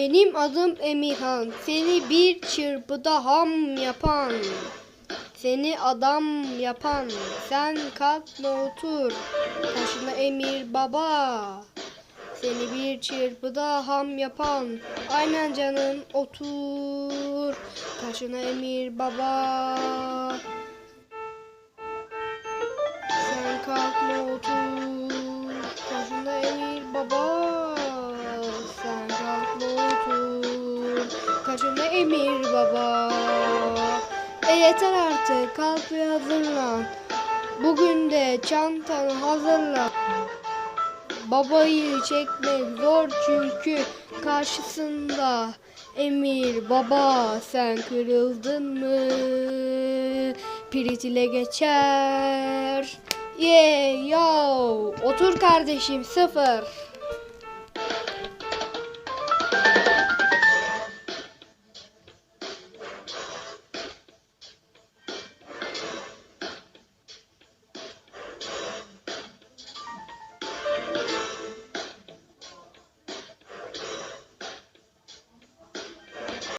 Benim adım Emirhan. Seni bir çırpıda ham yapan. Seni adam yapan. Sen kalkma otur. Taşına Emir baba. Seni bir çırpıda ham yapan. Aynen canım otur. Taşına Emir baba. Taşında Emir baba. E yeter artık kalk ve hazırlan. Bugün de çantanı hazırla. Babayı çekmek zor çünkü karşısında Emir baba sen kırıldın mı? Pirit ile geçer. Yeah yo otur kardeşim sıfır.